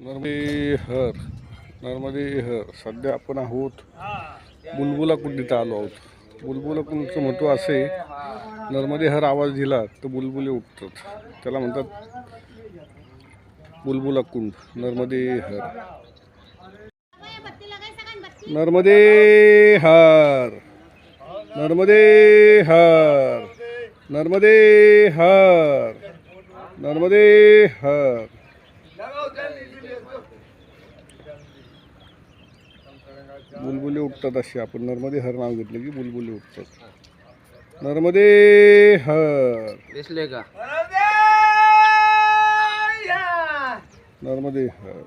नर्मदे हर नर्मदे हर. सध्या आपण आहोत बुलबुला कुंडीत आलो आहोत. बुलबुला कुंडीचं महत्त्व असे नर्मदे हर आवाज दिला तर बुलबुले उठतात. त्याला म्हणतात बुलबुला कुंड नर्मदे हर. नर्मदे हर नर्मदे हर नर्मदे हर नर्मदे हर. बुलबुले उठतात असे आपण नर्मदे हर नाव घेतलं की बुलबुले उठतात. नर्मदे हर. दिसले का? नर्मदे हर.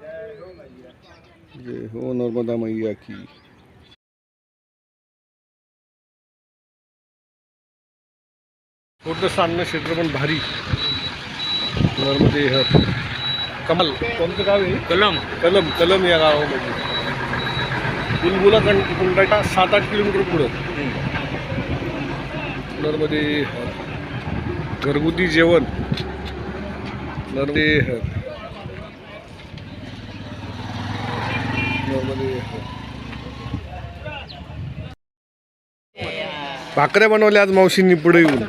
जय हो नर्मदा मैया की. छोटं सांगणं क्षेत्र पण भारी. नर्मदे हर. कमल. कोणतं गाव आहे कलम. कलम कलम या गावामध्ये. बुलबुला कंड कुंडाच्या सात आठ किलोमीटर पुढं. हर. घरगुती जेवण. नर्मदे भाकऱ्या बनवल्या आज मावशींनी पुढे येऊन.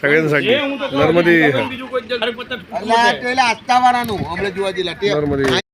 सगळ्यांसाठी नर्मदी नर्मदी